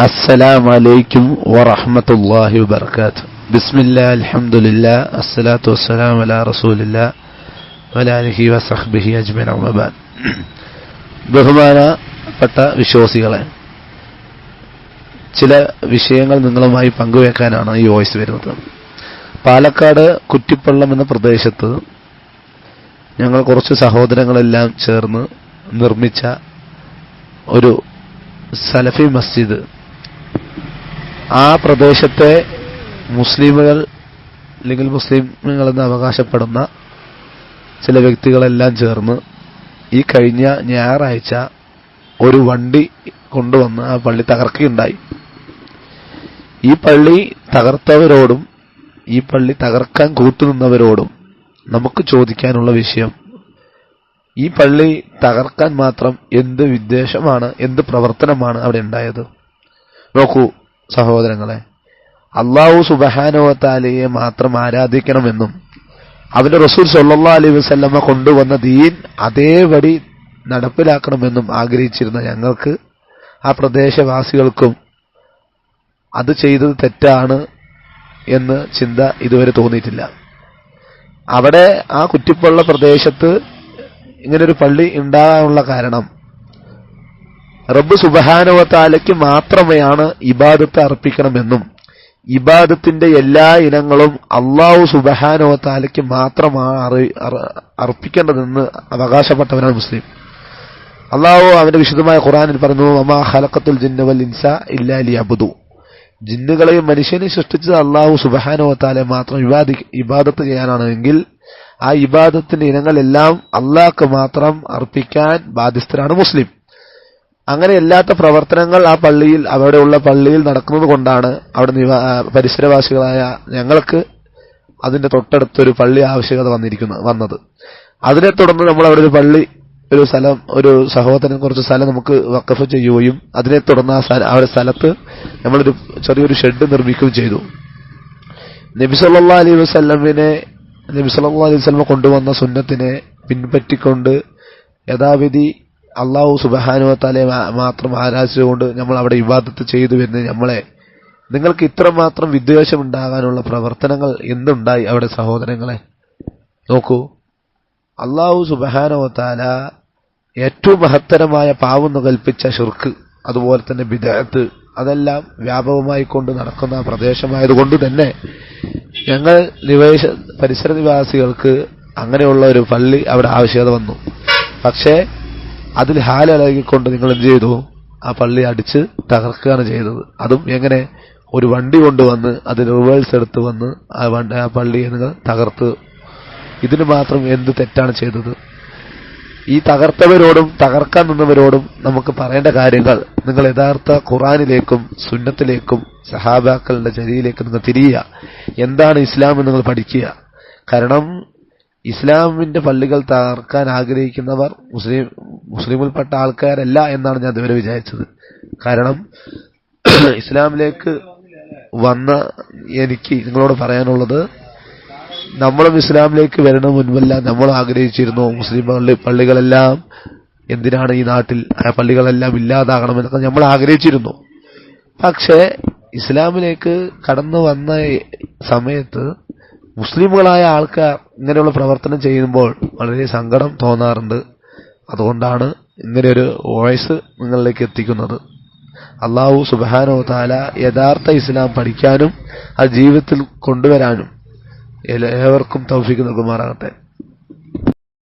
السلام عليكم ورحمة الله وبركاته بسم الله الحمد لله الصلاة والسلام على رسول الله وعلى آله وصحبه أجمعين أما بعد ബഹുമാനപ്പെട്ട വിശ്വാസികളെ ചില വിഷയങ്ങൾ നിങ്ങളുമായി പങ്കുവെക്കാനാണ് ഈ വോയിസ് വരുന്നത് പാലക്കാട് കുറ്റിപ്പള്ളം എന്ന പ്രദേശത്ത് ഞങ്ങൾ കുറച്ച് സഹോദരങ്ങളെല്ലാം ചേർന്ന് നിർമ്മിച്ച ഒരു സലഫി മസ്ജിദ് ആ പ്രദേശത്തെ മുസ്ലിമുകൾ അല്ലെങ്കിൽ മുസ്ലിമുകളെന്ന് അവകാശപ്പെടുന്ന ചില വ്യക്തികളെല്ലാം ചേർന്ന് ഈ കഴിഞ്ഞ ഞായറാഴ്ച ഒരു വണ്ടി കൊണ്ടുവന്ന് ആ പള്ളി തകർക്കുകയുണ്ടായി. ഈ പള്ളി തകർത്തവരോടും ഈ പള്ളി തകർക്കാൻ കൂട്ടുനിന്നവരോടും നമുക്ക് ചോദിക്കാനുള്ള വിഷയം ഈ പള്ളി തകർക്കാൻ മാത്രം എന്ത് വിദ്വേഷമാണ് എന്ത് പ്രവർത്തനമാണ് അവിടെ ഉണ്ടായത്? നോക്കൂ സഹോദരങ്ങളെ അള്ളാഹു സുബഹാനുവത്താലയെ മാത്രം ആരാധിക്കണമെന്നും അവന്റെ റസൂൽ സല്ലാ അലൈഹി വസ്ല്ലമ്മ കൊണ്ടുവന്ന ദീൻ അതേപടി നടപ്പിലാക്കണമെന്നും ആഗ്രഹിച്ചിരുന്ന ഞങ്ങൾക്ക് ആ പ്രദേശവാസികൾക്കും അത് ചെയ്തത് തെറ്റാണ് എന്ന് ചിന്ത ഇതുവരെ തോന്നിയിട്ടില്ല. അവിടെ ആ കുറ്റിപ്പുള്ള പ്രദേശത്ത് ഇങ്ങനൊരു പള്ളി ഉണ്ടാകാനുള്ള കാരണം റബ്ബ് സുബഹാനുവത്താലയ്ക്ക് മാത്രമേയാണ് ഇബാദത്ത് അർപ്പിക്കണമെന്നും ഇബാദത്തിന്റെ എല്ലാ ഇനങ്ങളും അള്ളാഹു സുബഹാനുവത്താലയ്ക്ക് മാത്രമാണ് അർപ്പിക്കേണ്ടതെന്ന് അവകാശപ്പെട്ടവനാണ് മുസ്ലിം. അള്ളാഹു അവന്റെ വിശുദ്ധമായ ഖുറാനിൽ പറഞ്ഞു അമാ ഹലക്കത്തുൽ ജിന്നവൽ ഇൻസ ഇല്ലാലി അബുദു ജിന്നുകളെയും മനുഷ്യനെ സൃഷ്ടിച്ചത് അള്ളാഹു സുബഹാനുവത്താലെ മാത്രം ഇബാദി ഇബാദത്ത് ചെയ്യാനാണ് എങ്കിൽ ആ ഇബാദത്തിന്റെ ഇനങ്ങളെല്ലാം അള്ളാഹ്ക്ക് മാത്രം അർപ്പിക്കാൻ ബാധ്യസ്ഥരാണ് മുസ്ലിം. അങ്ങനെ അല്ലാത്ത പ്രവർത്തനങ്ങൾ ആ പള്ളിയിൽ അവിടെയുള്ള പള്ളിയിൽ നടക്കുന്നത് കൊണ്ടാണ് അവിടെ പരിസരവാസികളായ ഞങ്ങൾക്ക് അതിന്റെ തൊട്ടടുത്തൊരു പള്ളി ആവശ്യകത വന്നിരിക്കുന്നത് വന്നത്. അതിനെ തുടർന്ന് നമ്മൾ അവിടെ ഒരു പള്ളി ഒരു സ്ഥലം ഒരു സഹോദരൻ കുറച്ച് സ്ഥലം നമുക്ക് വക്കഫ് ചെയ്യുകയും അതിനെ തുടർന്ന് ആ സ്ഥല ആ ഒരു സ്ഥലത്ത് നമ്മളൊരു ചെറിയൊരു ഷെഡ് നിർമ്മിക്കുകയും ചെയ്തു. നബിസല്ലാ അലൈ അലൈഹി നബിസല്ലാ നബി സല്ലാ അലൈഹി വസ്ലമ കൊണ്ടുവന്ന സുന്നത്തിനെ പിൻപറ്റിക്കൊണ്ട് യഥാവിധി അള്ളാഹു സുബഹാനുവത്താലെ മാത്രം ആരാധിച്ചുകൊണ്ട് നമ്മൾ അവിടെ വിവാദത്ത് ചെയ്തു വരുന്നത് നമ്മളെ. നിങ്ങൾക്ക് ഇത്രമാത്രം വിദ്വേഷം ഉണ്ടാകാനുള്ള പ്രവർത്തനങ്ങൾ എന്തുണ്ടായി അവിടെ സഹോദരങ്ങളെ? നോക്കൂ. അള്ളാഹു സുബഹാനുവത്താല ഏറ്റവും മഹത്തരമായ പാവം കൽപ്പിച്ച ഷിർക്ക് അതുപോലെ തന്നെ വിദേഹത്ത് അതെല്ലാം വ്യാപകമായി കൊണ്ട് നടക്കുന്ന പ്രദേശമായതുകൊണ്ട് തന്നെ ഞങ്ങൾ നിവേശ പരിസര നിവാസികൾക്ക് അങ്ങനെയുള്ള ഒരു പള്ളി അവിടെ ആവശ്യകത വന്നു. പക്ഷേ അതിൽ ഹാലിളകിക്കൊണ്ട് നിങ്ങൾ എന്ത് ചെയ്തു? ആ പള്ളി അടിച്ച് തകർക്കുകയാണ് ചെയ്തത്. അതും എങ്ങനെ? ഒരു വണ്ടി കൊണ്ടുവന്ന് അതിൽ റിവേഴ്സ് എടുത്ത് വന്ന് ആ വണ്ടി ആ പള്ളിയെ നിങ്ങൾ തകർത്ത്. ഇതിന് മാത്രം എന്ത് തെറ്റാണ് ചെയ്തത്? ഈ തകർത്തവരോടും തകർക്കാൻ നിന്നവരോടും നമുക്ക് പറയേണ്ട കാര്യങ്ങൾ നിങ്ങൾ യഥാർത്ഥ ഖുറാനിലേക്കും സുന്നത്തിലേക്കും സഹാബാക്കളുടെ ചരിയിലേക്കും നിങ്ങൾ തിരിയുക. എന്താണ് ഇസ്ലാം എന്ന് നിങ്ങൾ പഠിക്കുക. കാരണം ഇസ്ലാമിന്റെ പള്ളികൾ തകർക്കാൻ ആഗ്രഹിക്കുന്നവർ മുസ്ലിം മുസ്ലിമിൽപ്പെട്ട ആൾക്കാരല്ല എന്നാണ് ഞാൻ ഇതുവരെ വിചാരിച്ചത്. കാരണം ഇസ്ലാമിലേക്ക് വന്ന എനിക്ക് നിങ്ങളോട് പറയാനുള്ളത് നമ്മളും ഇസ്ലാമിലേക്ക് വരണ മുൻപെല്ലാം നമ്മൾ ആഗ്രഹിച്ചിരുന്നു മുസ്ലിം പള്ളി പള്ളികളെല്ലാം എന്തിനാണ് ഈ നാട്ടിൽ ആ പള്ളികളെല്ലാം ഇല്ലാതാകണമെന്നൊക്കെ നമ്മൾ ആഗ്രഹിച്ചിരുന്നു. പക്ഷേ ഇസ്ലാമിലേക്ക് കടന്നു വന്ന സമയത്ത് മുസ്ലിമുകളായ ആൾക്കാർ ഇങ്ങനെയുള്ള പ്രവർത്തനം ചെയ്യുമ്പോൾ വളരെ സങ്കടം തോന്നാറുണ്ട്. അതുകൊണ്ടാണ് ഇങ്ങനെയൊരു വോയിസ് നിങ്ങളിലേക്ക് എത്തിക്കുന്നത്. അള്ളാഹു സുബാനോ താല യഥാർത്ഥ ഇസ്ലാം പഠിക്കാനും അത് ജീവിതത്തിൽ കൊണ്ടുവരാനും ഏവർക്കും തൗഫിക്ക് നൽകുമാറാകട്ടെ.